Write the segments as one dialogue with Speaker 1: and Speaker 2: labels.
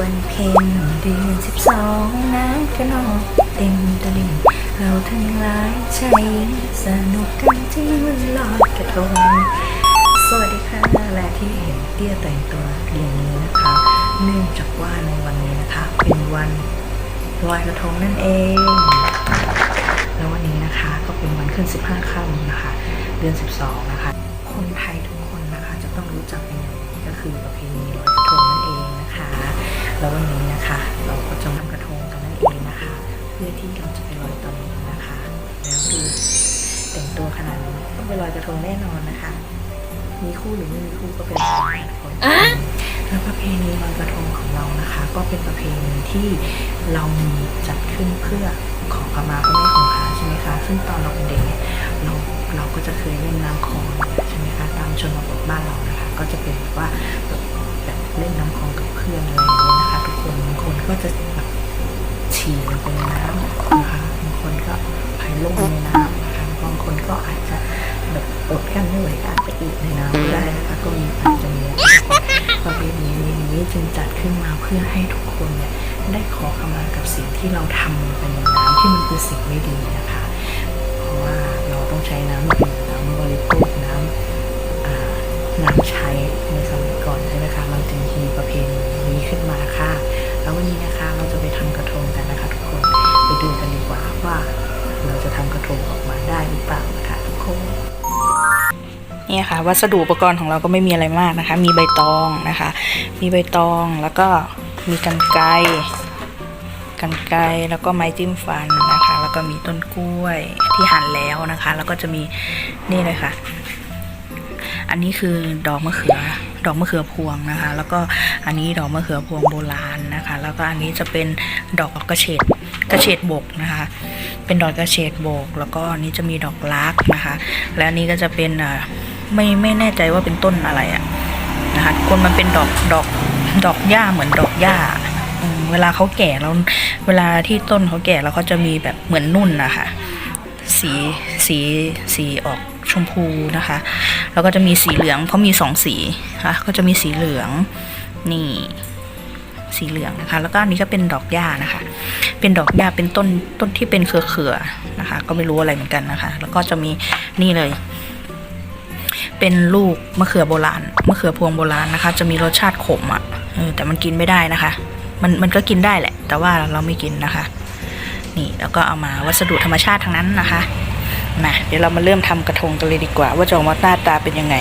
Speaker 1: วันเพ็ญเดือนสิบสองน้ำกระนองเต็มตลิ่งเราทั้งหลายใชายหญิงสนุกกันที่วันลอยกระทงสวัสดีค่ะและที่เห็นเตี้ยแต่งตัวอย่างนี้นะคะ เนื่องจากว่าในวันนี้นะคะ เป็นวันลอยกระทงนั่นเอง แล้ววันนี้นะคะก็เป็นวันขึ้น 15ค่ำนะคะ เดือน 12 นะคะ คนไทยทุกคนนะคะจะต้องรู้จักเป็นอย่างดีก็คือประเพณีลอยกระทง นั่นเองนะคะ แล้ววันนี้นะคะ เราก็จะทำกระทงกันนั่นเองนะคะ เพื่อที่เราจะไปลอยตอนนี้นะคะ แล้วดูแต่งตัวขนาดนี้ต้องไปลอยกระทงแน่นอนนะคะ มีคู่หรือไม่มีคู่ก็เป็นไปได้ทุกคนแล้วประเพณีลอยกระทงของเรานะคะ ก็เป็นประเพณีที่เรามีจัดขึ้นเพื่อขอขมาพระแม่คงคาใช่ไหมคะ ซึ่งตอนเราเป็นเด็กเนี่ยเราเราก็จะเคยเล่นน้ำคลองใช่ไหมคะ ตามชนบทบ้านเรานะคะ ก็จะเป็นแบบว่าแบบแบบ เล่นน้ำคลองกับเพื่อนอะไรอย่างเงี้ยนะคะ ทุกคนบางคนก็จะแบบฉี่ลงไปในน้ำนะคะบางคนก็พายลงในน้ำนะคะบางคนก็อาจจะแบบอดกั้นไม่ไหวก็อาจจะอึในน้ำได้นะคะก็มีอาจจะมีประเพณีนี้จึงจัดขึ้นมาเพื่อให้ทุกคนเนี่ยได้ขอขมากับสิ่งที่เราทำลงไปในน้ำที่มันคือสิ่งไม่ดีนะคะ เพราะว่าเราต้องใช้น้ำดื่มน้ำบริโภคน้ำน้ำใช้ในสมัย อนใช่ไหมคะมันจึงมีประเพณีนี้ขึ้นมาค่ะ แล้ววันนี้นะคะเราจะไปทำกระทงกันนะคะ ทุกคนไปดูกันดีกว่าว่าเราจะทำกระทงออกมาได้หรือเปล่านะคะทุกคน
Speaker 2: เนี่ยค่ะวัสดุอุปกรณ์ของเราก็ไม่มีอะไรมากนะคะ มีใบตองนะคะ มีใบตองแล้วก็มีกันไกรกันไกรแล้วก็ไม้จิ้มฟันนะคะ แล้วก็มีต้นกล้วยที่หั่นแล้วนะคะ แล้วก็จะมีนี่เลยค่ะ อันนี้คือดอกมะเขือ ดอกมะเขือพวงนะคะ แล้วก็อันนี้ดอกมะเขือพวงโบราณนะคะ แล้วก็อันนี้จะเป็นดอกกระเฉดกระเฉดบกนะคะ เป็นดอกกระเฉดบก แล้วก็อันนี้จะมีดอกลักนะคะ และอันนี้ก็จะเป็นอ่าไม่ไม่แน่ใจว่าเป็นต้นอะไรอะนะคะคนมันเป็นดอกดอกดอกหญ้าเหมือนดอกหญ้าเวลาเขาแก่แล้วเวลาที่ต้นเขาแก่แล้วเขาจะมีแบบเหมือนนุ่นนะคะสีสีสีออก ชมพูนะคะ แล้วก็จะมีสีเหลืองเพราะมีสองสีค่ะก็จะมีสีเหลืองนี่สีเหลืองนะคะ แล้วก็อันนี้ก็เป็นดอกหญ้านะคะ เป็นดอกหญ้าเป็นต้นต้นที่เป็นเครือๆนะคะ ก็ไม่รู้อะไรเหมือนกันนะคะ แล้วก็จะมีนี่เลย เป็นลูกมะเขือโบราณมะเขือพวงโบราณนะคะ จะมีรสชาติขมอะ่ะแต่มันกินไม่ได้นะคะ มันมันก็กินได้แหละ แต่ว่าเราไม่กินนะคะ นี่แล้วก็เอามาวัสดุธรรมชาติทั้งนั้นนะคะ มาเดี๋ยวเรามาเริ่มทำกระทงกันเลยดีกว่า ว่าจะออกมาหน้าตาเป็นยังไง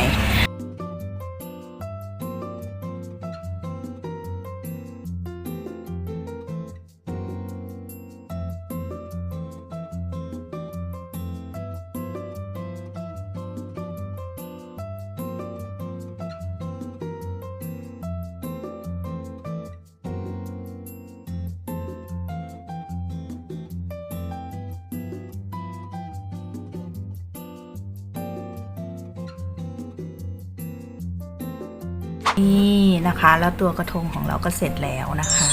Speaker 2: นี่นะคะแล้วตัวกระทงของเราก็เสร็จแล้วนะคะ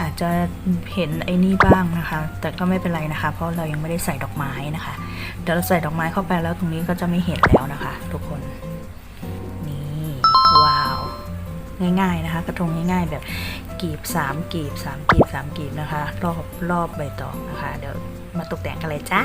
Speaker 2: อาจจะเห็นไอ้นี่บ้างนะคะ แต่ก็ไม่เป็นไรนะคะ เพราะเรายังไม่ได้ใส่ดอกไม้นะคะ เดี๋ยวเราใส่ดอกไม้เข้าไปแล้วตรงนี้ก็จะไม่เห็นแล้วนะคะ ทุกคนนี่ว้าวง่ายๆนะคะ กระทงง่ายๆแบบกีบสามกีบสามกีบสามกีบนะคะ รอบรอบใบตองนะคะ เดี๋ยวมาตกแต่งกันเลยจ้า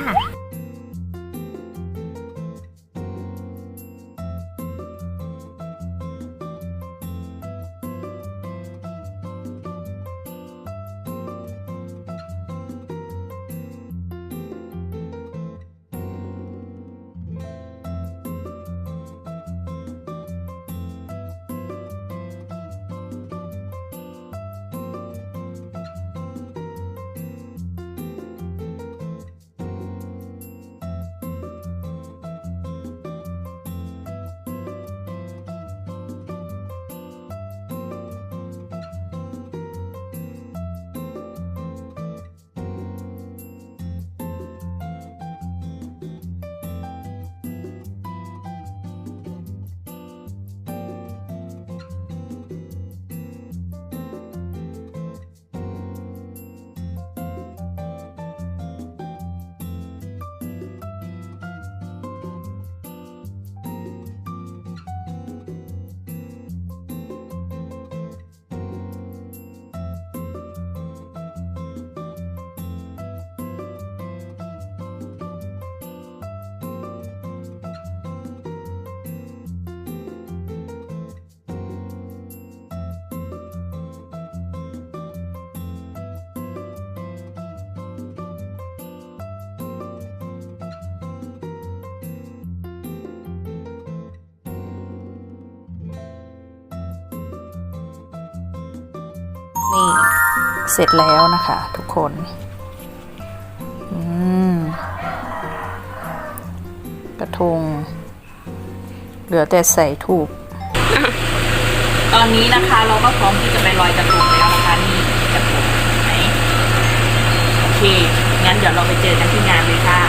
Speaker 2: นี่ เสร็จแล้วนะคะทุกคนอืมกระทง เหลือแต่ใส่ถูก ตอนนี้นะคะเราก็พร้อมที่จะไปลอยกระทงแล้วนะคะนี่กระทงไหนโอเคงั้นเดี๋ยวเราไปเจอกันที่งานเลยค่ะ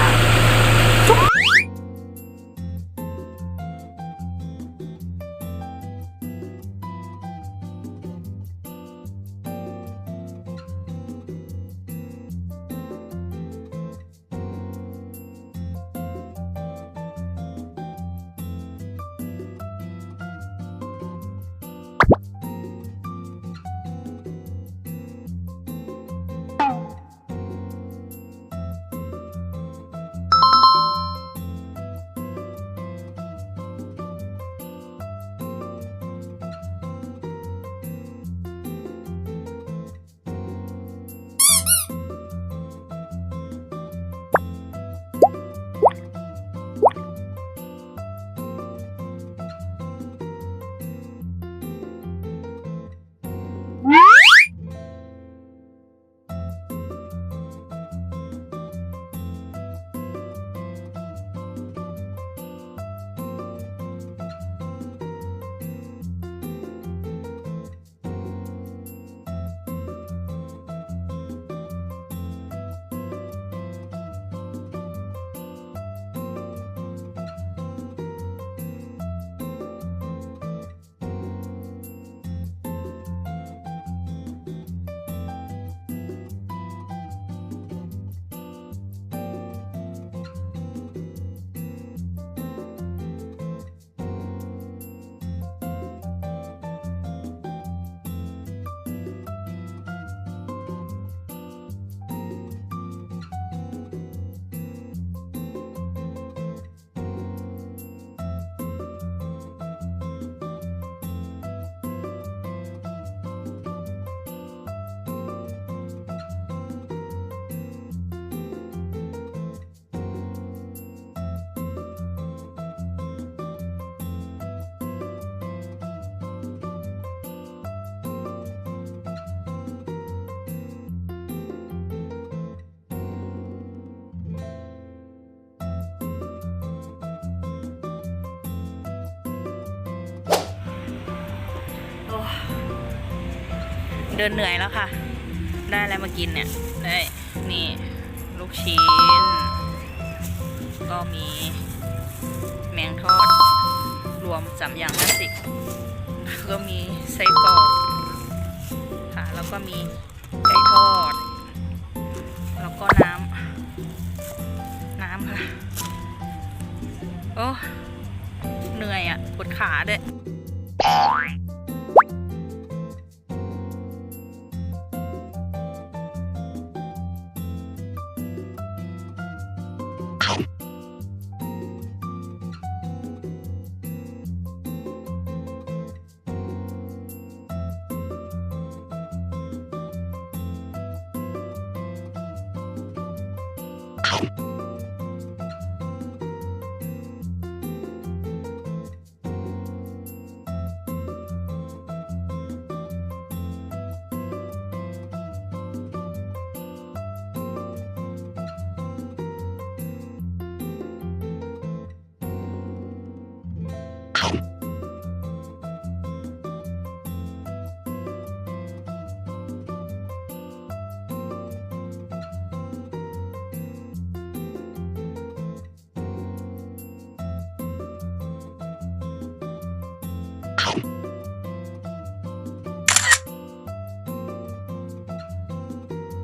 Speaker 2: เดินเหนื่อยแล้วค่ะ ได้อะไรมากินเนี่ย ได้ นี่ลูกชิ้น ก็มีแมงทอด รวมสามอย่างห้าสิบก็มีไส้กรอกค่ะ แล้วก็มีไก่ทอด แล้วก็น้ำ น้ำค่ะ โอ้ เหนื่อยอะปวดขาด้วย